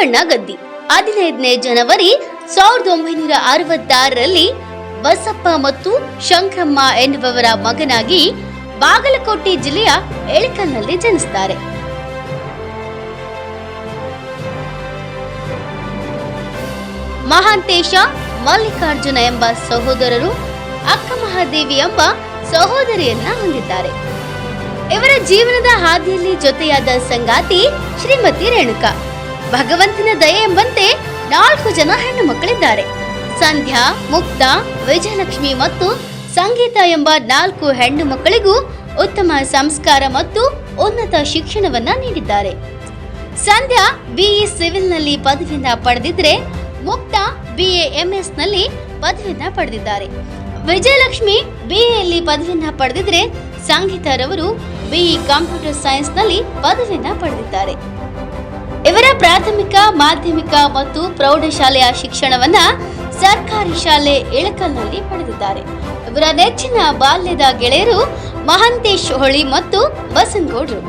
ಸಂಗಣ್ಣ ಗದ್ದಿ ಹದಿನೈದನೇ ಜನವರಿ ಸಾವಿರದ ಒಂಬೈನೂರ ಅರವತ್ತಾರರಲ್ಲಿ ಬಸಪ್ಪ ಮತ್ತು ಶಂಕ್ರಮ್ಮ ಎನ್ನುವವರ ಮಗನಾಗಿ ಬಾಗಲಕೋಟೆ ಜಿಲ್ಲೆಯ ಎಳಕಲ್ನಲ್ಲಿ ಜನಿಸುತ್ತಾರೆ ಮಹಾಂತೇಶ ಮಲ್ಲಿಕಾರ್ಜುನ ಎಂಬ ಸಹೋದರರು ಅಕ್ಕ ಮಹಾದೇವಿ ಎಂಬ ಸಹೋದರಿಯನ್ನ ಹೊಂದಿದ್ದಾರೆ. ಇವರ ಜೀವನದ ಹಾದಿಯಲ್ಲಿ ಜೊತೆಯಾದ ಸಂಗಾತಿ ಶ್ರೀಮತಿ ರೇಣುಕಾ. ಭಗವಂತನ ದಯೆ ಎಂಬಂತೆ ನಾಲ್ಕು ಜನ ಹೆಣ್ಣು ಮಕ್ಕಳಿದ್ದಾರೆ. ಸಂಧ್ಯಾ, ಮುಕ್ತ, ವಿಜಯಲಕ್ಷ್ಮಿ ಮತ್ತು ಸಂಗೀತ ಎಂಬ ನಾಲ್ಕು ಹೆಣ್ಣು ಮಕ್ಕಳಿಗೂ ಉತ್ತಮ ಸಂಸ್ಕಾರ ಮತ್ತು ಉನ್ನತ ಶಿಕ್ಷಣವನ್ನ ನೀಡಿದ್ದಾರೆ. ಸಂಧ್ಯಾ ಬಿಇ ಸಿವಿಲ್ನಲ್ಲಿ ಪದವಿಯಿಂದ ಪಡೆದಿದ್ರೆ ಮುಕ್ತ ಬಿಎ ನಲ್ಲಿ ಪದವಿಯನ್ನ ಪಡೆದಿದ್ದಾರೆ. ವಿಜಯಲಕ್ಷ್ಮಿ ಬಿಎಯಲ್ಲಿ ಪದವಿಯನ್ನ ಪಡೆದಿದ್ರೆ ಸಂಗೀತರವರು ಬಿಇ ಕಂಪ್ಯೂಟರ್ ಸೈನ್ಸ್ನಲ್ಲಿ ಪದವಿಯನ್ನ ಪಡೆದಿದ್ದಾರೆ. ಇವರ ಪ್ರಾಥಮಿಕ, ಮಾಧ್ಯಮಿಕ ಮತ್ತು ಪ್ರೌಢಶಾಲೆಯ ಶಿಕ್ಷಣವನ್ನ ಸರ್ಕಾರಿ ಶಾಲೆ ಇಳಕಲ್ನಲ್ಲಿ ಪಡೆದಿದ್ದಾರೆ. ಇವರ ನೆಚ್ಚಿನ ಬಾಲ್ಯದ ಗೆಳೆಯರು ಮಹಂತೇಶ್ ಹೊಳಿ ಮತ್ತು ಬಸನಗೌಡರು.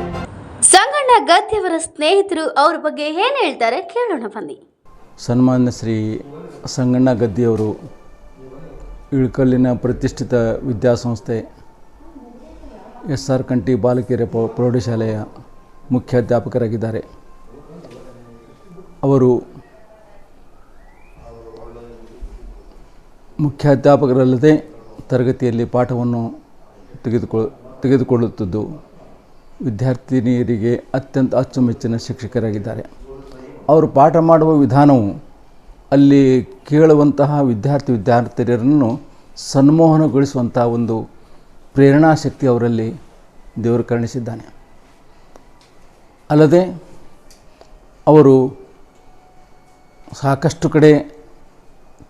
ಸಂಗಣ್ಣ ಗದ್ಯವರ ಸ್ನೇಹಿತರು ಅವ್ರ ಬಗ್ಗೆ ಏನು ಹೇಳ್ತಾರೆ ಕೇಳೋಣ ಬನ್ನಿ. ಸನ್ಮಾನ್ಯ ಶ್ರೀ ಸಂಗಣ್ಣ ಗದ್ದಿಯವರು, ಇಳಕಲ್ಲಿನ ಪ್ರತಿಷ್ಠಿತ ವಿದ್ಯಾಸಂಸ್ಥೆ ಎಸ್ ಆರ್ ಕಂಟಿ ಬಾಲಕಿಯರ ಪ್ರೌ- ಪ್ರೌಢಶಾಲೆಯ ಮುಖ್ಯಾಧ್ಯಾಪಕರಾಗಿದ್ದಾರೆ. ಅವರು ಮುಖ್ಯಾಧ್ಯಾಪಕರಲ್ಲದೆ ತರಗತಿಯಲ್ಲಿ ಪಾಠವನ್ನು ತೆಗೆದುಕೊಳ್ಳ ತೆಗೆದುಕೊಳ್ಳುತ್ತಿದ್ದು ವಿದ್ಯಾರ್ಥಿನಿಯರಿಗೆ ಅತ್ಯಂತ ಅಚ್ಚುಮೆಚ್ಚಿನ ಶಿಕ್ಷಕರಾಗಿದ್ದಾರೆ. ಅವರು ಪಾಠ ಮಾಡುವ ವಿಧಾನವು ಅಲ್ಲಿ ಕೇಳುವಂತಹ ವಿದ್ಯಾರ್ಥಿ ವಿದ್ಯಾರ್ಥಿನಿಯರನ್ನು ಸನ್ಮೋಹನಗೊಳಿಸುವಂಥ ಒಂದು ಪ್ರೇರಣಾಶಕ್ತಿ ಅವರಲ್ಲಿ ದೇವರು ಕರುಣಿಸಿದ್ದಾನೆ ಅಲ್ಲದೆ ಅವರು ಸಾಕಷ್ಟು ಕಡೆ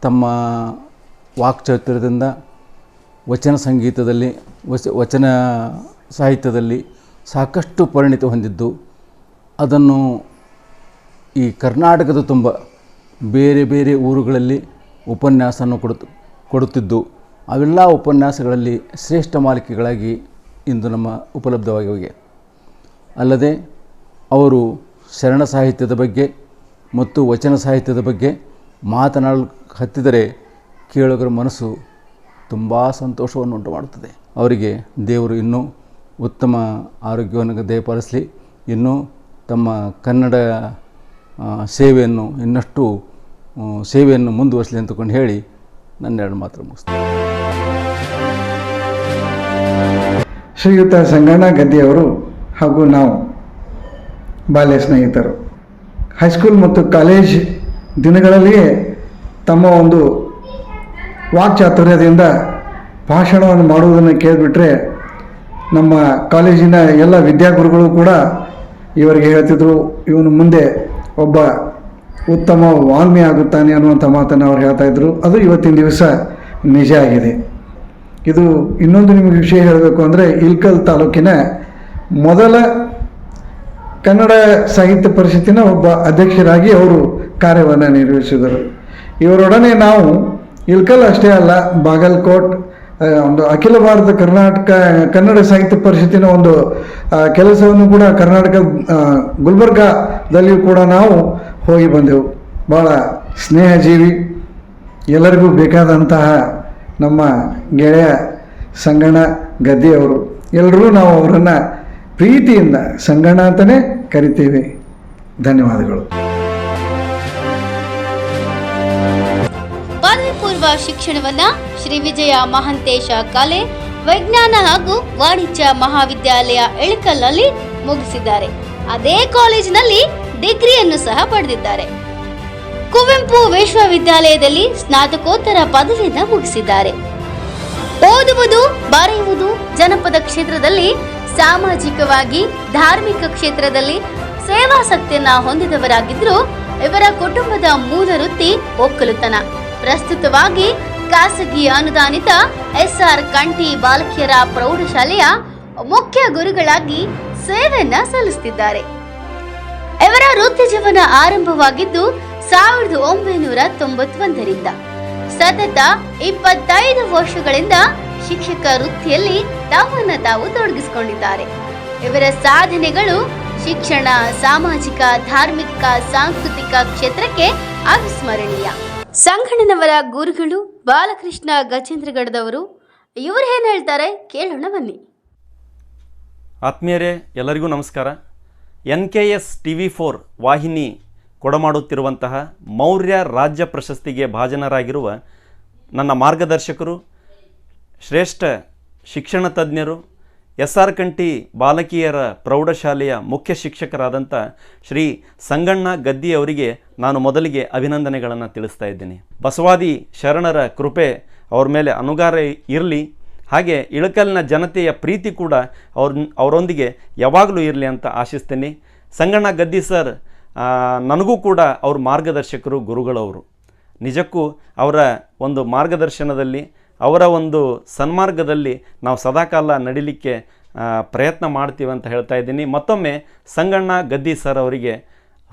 ತಮ್ಮ ವಾಕ್ಚಾತುರ್ಯದಿಂದ ವಚನ ಸಂಗೀತದಲ್ಲಿ, ವಚ, ವಚನ ಸಾಹಿತ್ಯದಲ್ಲಿ ಸಾಕಷ್ಟು ಪರಿಣಿತಿ ಹೊಂದಿದ್ದು, ಅದನ್ನು ಈ ಕರ್ನಾಟಕದ ತುಂಬ ಬೇರೆ ಬೇರೆ ಊರುಗಳಲ್ಲಿ ಉಪನ್ಯಾಸವನ್ನು ಕೊಡುತ್ತ ಕೊಡುತ್ತಿದ್ದು, ಅವೆಲ್ಲ ಉಪನ್ಯಾಸಗಳಲ್ಲಿ ಶ್ರೇಷ್ಠ ಮಾಲಿಕೆಗಳಾಗಿ ಇಂದು ನಮ್ಮ ಉಪಲಬ್ಧವಾಗಿವೆ ಅಲ್ಲದೆ, ಅವರು ಶರಣ ಸಾಹಿತ್ಯದ ಬಗ್ಗೆ ಮತ್ತು ವಚನ ಸಾಹಿತ್ಯದ ಬಗ್ಗೆ ಮಾತನಾಡಲು ಹತ್ತಿದರೆ ಕೇಳುಗರ ಮನಸ್ಸು ತುಂಬ ಸಂತೋಷವನ್ನು ಉಂಟು ಮಾಡುತ್ತದೆ ಅವರಿಗೆ ದೇವರು ಇನ್ನೂ ಉತ್ತಮ ಆರೋಗ್ಯವನ್ನು ದಯಪಾಲಿಸಲಿ. ಇನ್ನೂ ತಮ್ಮ ಕನ್ನಡ ಸೇವೆಯನ್ನು ಇನ್ನಷ್ಟು ಸೇವೆಯನ್ನು ಮುಂದುವರಿಸಲಿ ಅಂತಕೊಂಡು ಹೇಳಿ ನನ್ನ ಎರಡು ಮಾತ್ರ ಮುಗಿಸ್ತೀನಿ. ಶ್ರೀಯುತ ಸಂಗಣ್ಣ ಗದ್ದೆಯವರು ಹಾಗೂ ನಾವು ಬಾಲ್ಯ ಸ್ನೇಹಿತರು. ಹೈಸ್ಕೂಲ್ ಮತ್ತು ಕಾಲೇಜ್ ದಿನಗಳಲ್ಲಿಯೇ ತಮ್ಮ ಒಂದು ವಾಕ್ಚಾತುರ್ಯದಿಂದ ಭಾಷಣವನ್ನು ಮಾಡುವುದನ್ನು ಕೇಳಿಬಿಟ್ರೆ ನಮ್ಮ ಕಾಲೇಜಿನ ಎಲ್ಲ ವಿದ್ಯಾಗುರುಗಳು ಕೂಡ ಇವರಿಗೆ ಹೇಳ್ತಿದ್ರು, ಇವನು ಮುಂದೆ ಒಬ್ಬ ಉತ್ತಮ ವಾಗ್ಮಿ ಆಗುತ್ತಾನೆ ಅನ್ನುವಂಥ ಮಾತನ್ನು ಅವ್ರು ಹೇಳ್ತಾ ಇದ್ರು. ಅದು ಇವತ್ತಿನ ದಿವಸ ನಿಜ ಆಗಿದೆ. ಇದು ಇನ್ನೊಂದು ನಿಮಗೆ ವಿಷಯ ಹೇಳಬೇಕು ಅಂದರೆ ಇಲ್ಕಲ್ ತಾಲೂಕಿನ ಮೊದಲ ಕನ್ನಡ ಸಾಹಿತ್ಯ ಪರಿಷತ್ತಿನ ಒಬ್ಬ ಅಧ್ಯಕ್ಷರಾಗಿ ಅವರು ಕಾರ್ಯವನ್ನು ನಿರ್ವಹಿಸಿದರು. ಇವರೊಡನೆ ನಾವು ಇಲ್ಕಲ್ ಅಷ್ಟೇ ಅಲ್ಲ, ಬಾಗಲ್ಕೋಟ್ ಒಂದು ಅಖಿಲ ಭಾರತ ಕರ್ನಾಟಕ, ಕನ್ನಡ ಸಾಹಿತ್ಯ ಪರಿಷತ್ತಿನ ಒಂದು ಕೆಲಸವನ್ನು ಕೂಡ ಕರ್ನಾಟಕ ಗುಲ್ಬರ್ಗಾದಲ್ಲಿಯೂ ಕೂಡ ನಾವು ಹೋಗಿ ಬಂದೆವು. ಭಾಳ ಸ್ನೇಹಜೀವಿ, ಎಲ್ಲರಿಗೂ ಬೇಕಾದಂತಹ ನಮ್ಮ ಗೆಳೆಯ ಸಂಗಣ ಗದ್ದೆಯವರು. ಎಲ್ಲರೂ ನಾವು ಅವರನ್ನು ಪ್ರೀತಿಯಿಂದ ಸಂಗಣ ಅಂತಲೇ ಕರಿತೀವಿ. ಧನ್ಯವಾದಗಳು. ಪದವಿ ಪೂರ್ವ ಶಿಕ್ಷಣವನ್ನ ಶ್ರೀ ವಿಜಯ ಮಹಂತೇಶ ಕಲೆ ವಿಜ್ಞಾನ ಹಾಗೂ ವಾಣಿಜ್ಯ ಮಹಾವಿದ್ಯಾಲಯ ಇಳಕಲ್ನಲ್ಲಿ ಮುಗಿಸಿದ್ದಾರೆ. ಅದೇ ಕಾಲೇಜಿನಲ್ಲಿ ಡಿಗ್ರಿಯನ್ನು ಸಹ ಪಡೆದಿದ್ದಾರೆ. ಕುವೆಂಪು ವಿಶ್ವವಿದ್ಯಾಲಯದಲ್ಲಿ ಸ್ನಾತಕೋತ್ತರ ಪದವಿಯನ್ನ ಮುಗಿಸಿದ್ದಾರೆ. ಓದುವುದು, ಬರೆಯುವುದು ಜನಪದ ಕ್ಷೇತ್ರದಲ್ಲಿ ಸಾಮಾಜಿಕವಾಗಿ ಧಾರ್ಮಿಕ ಕ್ಷೇತ್ರದಲ್ಲಿ ಸೇವಾಸಕ್ತಿಯನ್ನ ಹೊಂದಿದವರಾಗಿದ್ರು ಇವರ ಕುಟುಂಬದ ಮೂಲ ವೃತ್ತಿ ಒಕ್ಕಲುತನ. ಪ್ರಸ್ತುತವಾಗಿ ಖಾಸಗಿ ಅನುದಾನಿತ ಎಸ್ಆರ್ ಕಂಠಿ ಬಾಲಕಿಯರ ಪ್ರೌಢಶಾಲೆಯ ಮುಖ್ಯ ಗುರುಗಳಾಗಿ ಸೇವೆಯನ್ನ ಸಲ್ಲಿಸುತ್ತಿದ್ದಾರೆ ಇವರ ವೃತ್ತಿ ಜೀವನ ಆರಂಭವಾಗಿದ್ದು ಸಾವಿರದ ಒಂಬೈನೂರ ತೊಂಬತ್ತೊಂದರಿಂದ. ಸತತ ಇಪ್ಪತ್ತೈದು ವರ್ಷಗಳಿಂದ ಶಿಕ್ಷಕ ವೃತ್ತಿಯಲ್ಲಿ ತಮ್ಮನ್ನ ತಾವು ತೊಡಗಿಸಿಕೊಂಡಿದ್ದಾರೆ. ಇವರ ಸಾಧನೆಗಳು ಶಿಕ್ಷಣ, ಸಾಮಾಜಿಕ, ಧಾರ್ಮಿಕ, ಸಾಂಸ್ಕೃತಿಕ ಕ್ಷೇತ್ರಕ್ಕೆ ಅವಿಸ್ಮರಣೀಯ. ಸಂಘಣ್ಣನವರ ಗುರುಗಳು ಬಾಲಕೃಷ್ಣ ಗಜೇಂದ್ರಗಡದವರು, ಇವರು ಏನು ಹೇಳ್ತಾರೆ ಕೇಳೋಣ ಬನ್ನಿ. ಆತ್ಮೀಯರೇ, ಎಲ್ಲರಿಗೂ ನಮಸ್ಕಾರ. N K S T V four ವಾಹಿನಿ ಕೊಡಮಾಡುತ್ತಿರುವಂತಹ ಮೌರ್ಯ ರಾಜ್ಯ ಪ್ರಶಸ್ತಿಗೆ ಭಾಜನರಾಗಿರುವ ನನ್ನ ಮಾರ್ಗದರ್ಶಕರು ಶ್ರೇಷ್ಠ ಶಿಕ್ಷಣ ತಜ್ಞರು ಎಸ್ ಆರ್ ಕಂಟಿ ಬಾಲಕಿಯರ ಪ್ರೌಢಶಾಲೆಯ ಮುಖ್ಯ ಶಿಕ್ಷಕರಾದಂಥ ಶ್ರೀ ಸಂಗಣ್ಣ ಗದ್ದಿ ಅವರಿಗೆ ನಾನು ಮೊದಲಿಗೆ ಅಭಿನಂದನೆಗಳನ್ನು ತಿಳಿಸ್ತಾ ಇದ್ದೀನಿ. ಬಸವಾದಿ ಶರಣರ ಕೃಪೆ ಅವ್ರ ಮೇಲೆ ಅನುಗಾರ ಇರಲಿ. ಹಾಗೆ ಇಳಕಲ್ನ ಜನತೆಯ ಪ್ರೀತಿ ಕೂಡ ಅವ್ರ ಅವರೊಂದಿಗೆ ಯಾವಾಗಲೂ ಇರಲಿ ಅಂತ ಆಶಿಸ್ತೀನಿ. ಸಂಗಣ್ಣ ಗದ್ದಿ ಸರ್ ನನಗೂ ಕೂಡ ಅವ್ರ ಮಾರ್ಗದರ್ಶಕರು ಗುರುಗಳವರು. ನಿಜಕ್ಕೂ ಅವರ ಒಂದು ಮಾರ್ಗದರ್ಶನದಲ್ಲಿ ಅವರ ಒಂದು ಸನ್ಮಾರ್ಗದಲ್ಲಿ ನಾವು ಸದಾಕಾಲ ನಡಿಲಿಕ್ಕೆ ಪ್ರಯತ್ನ ಮಾಡ್ತೀವಿ ಅಂತ ಹೇಳ್ತಾ ಇದ್ದೀನಿ. ಮತ್ತೊಮ್ಮೆ ಸಂಗಣ್ಣ ಗದ್ದಿ ಸರ್ ಅವರಿಗೆ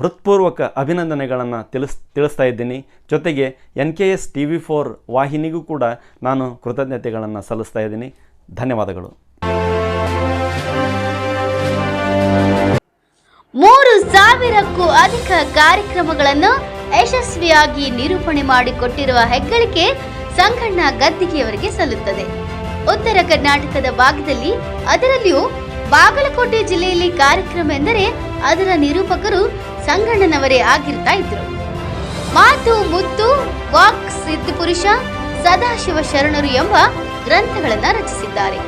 ಹೃತ್ಪೂರ್ವಕ ಅಭಿನಂದನೆಗಳನ್ನು ತಿಳಿಸ್, ತಿಳಿಸ್ತಾ ಇದ್ದೀನಿ. ಜೊತೆಗೆ N K S T V four ವಾಹಿನಿಗೂ ಕೂಡ ನಾನು ಕೃತಜ್ಞತೆಗಳನ್ನು ಸಲ್ಲಿಸ್ತಾ ಇದ್ದೀನಿ. ಧನ್ಯವಾದಗಳು. ಮೂರು ಸಾವಿರಕ್ಕೂ ಅಧಿಕ ಕಾರ್ಯಕ್ರಮಗಳನ್ನು ಯಶಸ್ವಿಯಾಗಿ ನಿರೂಪಣೆ ಮಾಡಿಕೊಟ್ಟಿರುವ ಹೆಗ್ಗಳಿಕೆ ಸಂಗಣ್ಣ ಗದ್ದಿಗೆಯವರಿಗೆ ಸಲ್ಲುತ್ತದೆ. ಉತ್ತರ ಕರ್ನಾಟಕದ ಭಾಗದಲ್ಲಿ ಅದರಲ್ಲಿಯೂ ಬಾಗಲಕೋಟೆ ಜಿಲ್ಲೆಯಲ್ಲಿ ಕಾರ್ಯಕ್ರಮ ಎಂದರೆ ಅದರ ನಿರೂಪಕರು ಸಂಗಣ್ಣನವರೇ ಆಗಿರ್ತಾ ಇದ್ರು. ಮಾತು ಮುತ್ತು ವಾಕ್ ಸಿದ್ಧಪುರುಷ ಸದಾಶಿವ ಶರಣರು ಎಂಬ ಗ್ರಂಥಗಳನ್ನ ರಚಿಸಿದ್ದಾರೆ.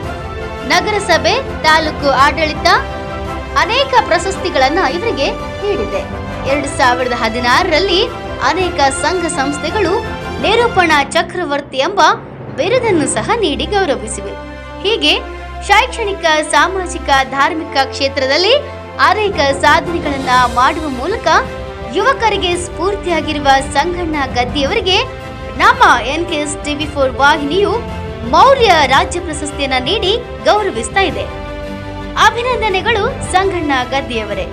ನಗರಸಭೆ, ತಾಲೂಕು ಆಡಳಿತ ಅನೇಕ ಪ್ರಶಸ್ತಿಗಳನ್ನ ಇವರಿಗೆ ನೀಡಿದೆ. ಎರಡು ಸಾವಿರದ ಹದಿನಾರರಲ್ಲಿ ಅನೇಕ ಸಂಘ ಸಂಸ್ಥೆಗಳು ನಿರೂಪಣಾ ಚಕ್ರವರ್ತಿ ಎಂಬ ಬಿರುದನ್ನು ಸಹ ನೀಡಿ ಗೌರವಿಸಿವೆ. ಹೀಗೆ ಶೈಕ್ಷಣಿಕ, ಸಾಮಾಜಿಕ, ಧಾರ್ಮಿಕ ಕ್ಷೇತ್ರದಲ್ಲಿ ಅನೇಕ ಸಾಧನೆಗಳನ್ನ ಮಾಡುವ ಮೂಲಕ ಯುವಕರಿಗೆ ಸ್ಫೂರ್ತಿಯಾಗಿರುವ ಸಂಗಣ್ಣ ಗದ್ದಿಯವರಿಗೆ ನಮ್ಮ N K S TV four ವಾಹಿನಿಯು Maurya ರಾಜ್ಯ ಪ್ರಶಸ್ತಿಯನ್ನ ನೀಡಿ ಗೌರವಿಸ್ತಾ ಇದೆ. ಅಭಿನಂದನೆಗಳು ಸಂಗಣ್ಣ ಗದ್ದಿಯವರೇ.